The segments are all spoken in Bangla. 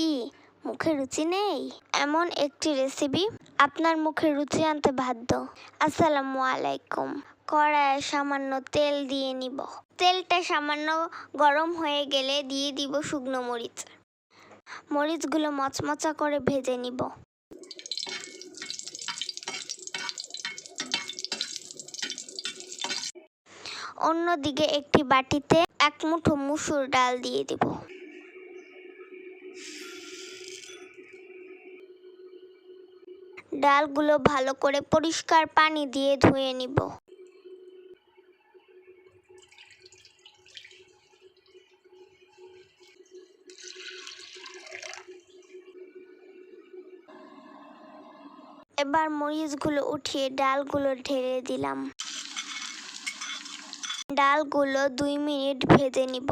কি? মুখে রুচি নেই? এমন একটি রেসিপি আপনার মুখে রুচি আনতে বাধ্য। আসসালামু আলাইকুম। কড়ায় সামান্য তেল দিয়ে নিব। তেলটা সামান্য গরম হয়ে গেলে দিয়ে দিব শুকনো মরিচ। মরিচগুলো মচমচা করে ভেজে নিব। অন্যদিকে একটি বাটিতে এক মুঠো মুসুর ডাল দিয়ে দিব। ডালগুলো ভালো করে পরিষ্কার পানি দিয়ে ধুয়ে নিব। এবার মরিচগুলো উঠিয়ে ডালগুলো ঢেলে দিলাম। ডালগুলো দুই মিনিট ভেজে নিব।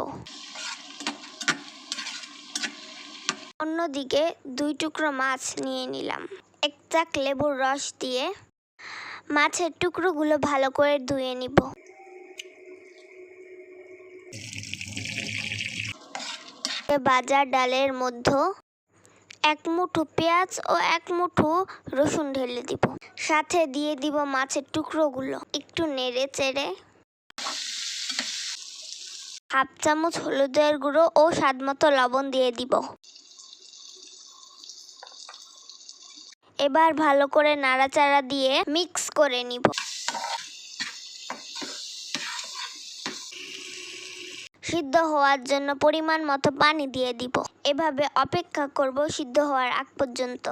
অন্যদিকে দুই টুকরো মাছ নিয়ে নিলাম। এক চাক লেবুর রস দিয়ে মাছের টুকরোগুলো ভালো করে ধুয়ে নিব। বাজার ডালের মধ্যে এক মুঠো পেঁয়াজ ও এক মুঠো রসুন ঢেলে দিব। সাথে দিয়ে দিব মাছের টুকরোগুলো। একটু নেড়ে চেড়ে হাফ চামচ হলুদের গুঁড়ো ও স্বাদমতো লবণ দিয়ে দিব। এবার ভালো করে নাড়াচাড়া দিয়ে মিক্স করে নিব। সিদ্ধ হওয়ার জন্য পরিমাণ মতো পানি দিয়ে দিব। এভাবে অপেক্ষা করব সিদ্ধ হওয়ার আগ পর্যন্ত।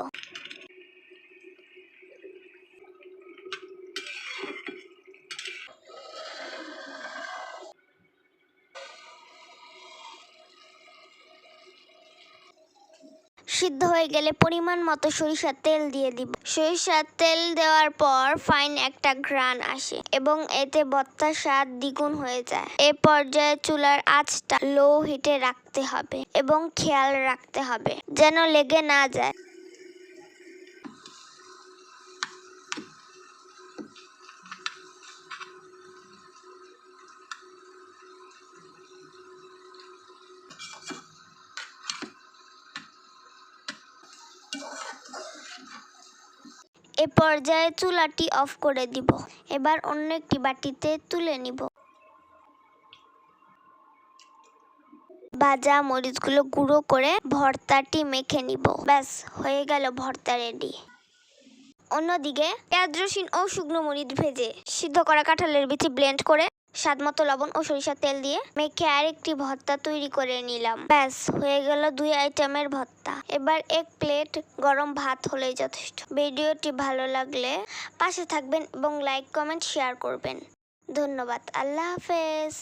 সিদ্ধ হয়ে গেলে পরিমাণ মতো সরিষার তেল দিয়ে দিব। সরিষার তেল দেওয়ার পর ফাইন একটা ঘ্রাণ আসে এবং এতে বত্তার স্বাদ দ্বিগুণ হয়ে যায়। এ পর্যায়ে চুলার আঁচটা লো হিটে রাখতে হবে এবং খেয়াল রাখতে হবে যেন লেগে না যায়। এ পর্যায়ে চুলাটি অফ করে দিব। এবার অন্য একটি বাটিতে তুলে নিব। ভাজা মরিচগুলো গুঁড়ো করে ভর্তাটি মেখে নিব। ব্যাস, হয়ে গেল ভর্তা রেডি। অন্যদিকে পেঁয়াজ রসুন ও শুকনো মরিচ ভেজে সিদ্ধ করা কাঁঠালের বিচি ব্লেন্ড করে স্বাদ মতো লবণ ও সরিষার তেল দিয়ে মেখে আরেকটি ভর্তা তৈরি করে নিলাম। ব্যাস, হয়ে গেল দুই আইটেমের ভর্তা। এবার এক প্লেট গরম ভাত হলেই যথেষ্ট। ভিডিওটি ভালো লাগলে পাশে থাকবেন এবং লাইক, কমেন্ট, শেয়ার করবেন। ধন্যবাদ। আল্লাহ হাফেজ।